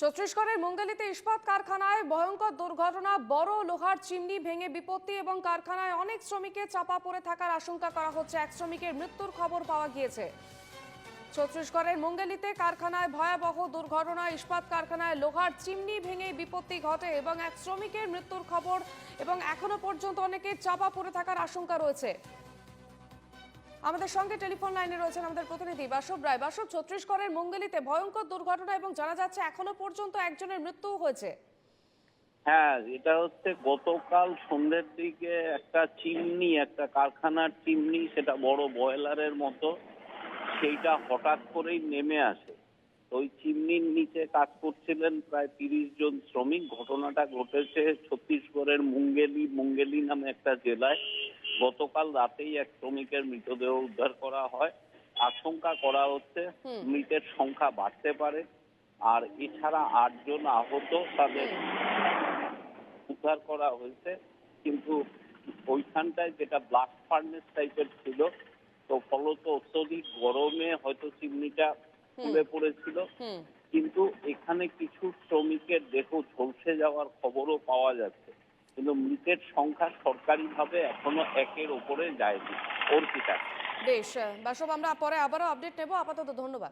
ছত্তিশগড়ের মুঙ্গেলিতে ইস্পাত কারখানায় ভয়ঙ্কর দুর্ঘটনা, বড় লোহার চিমনি ভেঙে বিপত্তি এবং কারখানায় অনেক শ্রমিকের চাপা পড়ে থাকার আশঙ্কা করা হচ্ছে। এক শ্রমিকের মৃত্যুর খবর পাওয়া গিয়েছে। ছত্তিশগড়ের মুঙ্গেলিতে কারখানায় ভয়াবহ দুর্ঘটনা, ইস্পাত কারখানায় লোহার চিমনি ভেঙে বিপত্তি ঘটে এবং এক শ্রমিকের মৃত্যুর খবর এবং এখনও পর্যন্ত অনেকের চাপা পড়ে থাকার আশঙ্কা রয়েছে। আমাদের সঙ্গে টেলিফোন লাইনে রয়েছেন আমাদের প্রতিনিধি বাসব রায়। বাসব ছত্রিশগড়ের মুঙ্গেলিতে ভয়ঙ্কর দুর্ঘটনা এবং জানা যাচ্ছে এখনও পর্যন্ত একজনের মৃত্যু হয়েছে। হ্যাঁ এটা হচ্ছে গতকাল সন্ধ্যের দিকে একটা চিমনি, একটা কারখানার চিমনি, সেটা বড় বয়লারের মতো, সেইটা হঠাৎ করেই নেমে আসে। ওই চিমনির নিচে কাজ করছিলেন প্রায় তিরিশ জন শ্রমিক। ঘটনাটা ঘটেছে ছত্তিশগড়ের মুঙ্গেলি মুঙ্গেলি নামে একটা জেলায়। গতকাল রাতেই এক শ্রমিকের মৃতদেহ উদ্ধার করা হয়। আশঙ্কা করা হচ্ছে মৃতের সংখ্যা বাড়তে পারে। আর এছাড়া আটজন আহত তাদের উদ্ধার করা হয়েছে। কিন্তু ওইখানটায় যেটা ব্লাস্ট ফার্নেস টাইপের ছিল তো ফলত অত্যধিক গরমে হয়তো চিমনিটা খুলে পড়েছিল। কিন্তু এখানে কিছু শ্রমিকের দেহ ঝলসে যাওয়ার খবরও পাওয়া যাচ্ছে। কিন্তু মৃতের সংখ্যা সরকারিভাবে এখনও একের ওপরে যায়নি। অর্পিতা। বেশ বাসব, আমরা পরে আবারও আপডেট নেব। আপাতত ধন্যবাদ।